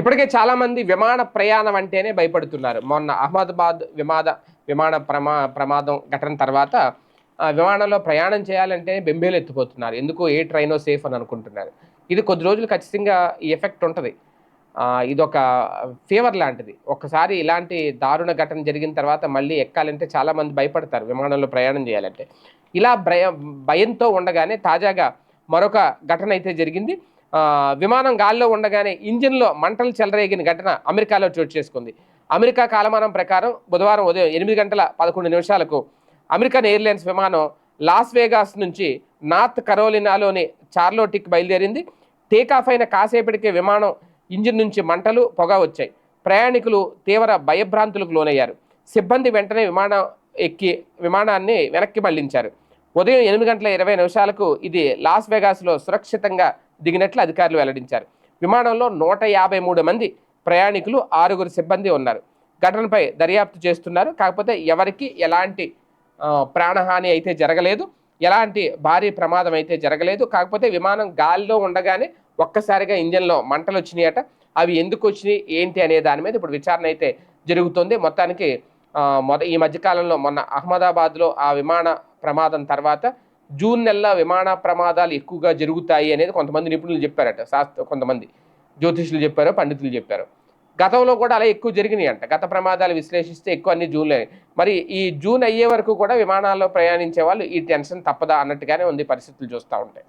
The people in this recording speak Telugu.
ఇప్పటికే చాలామంది విమాన ప్రయాణం అంటేనే భయపడుతున్నారు. మొన్న అహ్మదాబాద్ విమాద విమాన ప్రమా ప్రమాదం ఘటన తర్వాత విమానంలో ప్రయాణం చేయాలంటే బెంబేలు ఎత్తిపోతున్నారు. ఎందుకు ఏ ట్రైనో సేఫ్ అని అనుకుంటున్నారు. ఇది కొద్ది రోజులు ఖచ్చితంగా ఈ ఎఫెక్ట్ ఉంటుంది. ఇది ఒక ఫీవర్ లాంటిది. ఒకసారి ఇలాంటి దారుణ ఘటన జరిగిన తర్వాత మళ్ళీ ఎక్కాలంటే చాలామంది భయపడతారు విమానంలో ప్రయాణం చేయాలంటే. ఇలా భయ భయంతో ఉండగానే తాజాగా మరొక ఘటన అయితే జరిగింది. విమానం గాల్లో ఉండగానే ఇంజిన్లో మంటలు చెలరేగిన ఘటన అమెరికాలో చోటు చేసుకుంది. అమెరికా కాలమానం ప్రకారం బుధవారం ఉదయం ఎనిమిది గంటల పదకొండు నిమిషాలకు అమెరికన్ ఎయిర్లైన్స్ విమానం లాస్ వేగాస్ నుంచి నార్త్ కరోలినాలోని చార్లోటిక్ బయలుదేరింది. టేకాఫ్ అయిన కాసేపటికే విమానం ఇంజిన్ నుంచి మంటలు పొగ వచ్చాయి. ప్రయాణికులు తీవ్ర భయభ్రాంతులకు లోనయ్యారు. సిబ్బంది వెంటనే విమానం ఎక్కి విమానాన్ని వెనక్కి మళ్ళించారు. ఉదయం ఎనిమిది గంటల ఇరవై నిమిషాలకు ఇది లాస్ వేగాస్లో సురక్షితంగా దిగినట్లు అధికారులు వెల్లడించారు. విమానంలో నూట యాభై మూడు మంది ప్రయాణికులు ఆరుగురు సిబ్బంది ఉన్నారు. ఘటనపై దర్యాప్తు చేస్తున్నారు. కాకపోతే ఎవరికి ఎలాంటి ప్రాణహాని అయితే జరగలేదు. ఎలాంటి భారీ ప్రమాదం అయితే జరగలేదు. కాకపోతే విమానం గాలిలో ఉండగానే ఒక్కసారిగా ఇంజన్లో మంటలు వచ్చినాయట. అవి ఎందుకు వచ్చినాయి? ఏంటి అనే దాని మీద ఇప్పుడు విచారణ అయితే జరుగుతుంది. మొత్తానికి మొద ఈ మధ్యకాలంలో మొన్న అహ్మదాబాద్లో ఆ విమాన ప్రమాదం తర్వాత జూన్ నెలలో విమాన ప్రమాదాలు ఎక్కువగా జరుగుతాయి అనేది కొంతమంది నిపుణులు చెప్పారట. శాస్త్ర కొంతమంది జ్యోతిషులు చెప్పారు పండితులు చెప్పారు. గతంలో కూడా అలా ఎక్కువ జరిగినాయి అంట. గత ప్రమాదాలు విశ్లేషిస్తే ఎక్కువ అన్ని జూన్లో మరి ఈ జూన్ అయ్యే వరకు కూడా విమానాల్లో ప్రయాణించే వాళ్ళు ఈ టెన్షన్ తప్పదా అన్నట్టుగానే ఉంది పరిస్థితులు చూస్తూ ఉంటాయి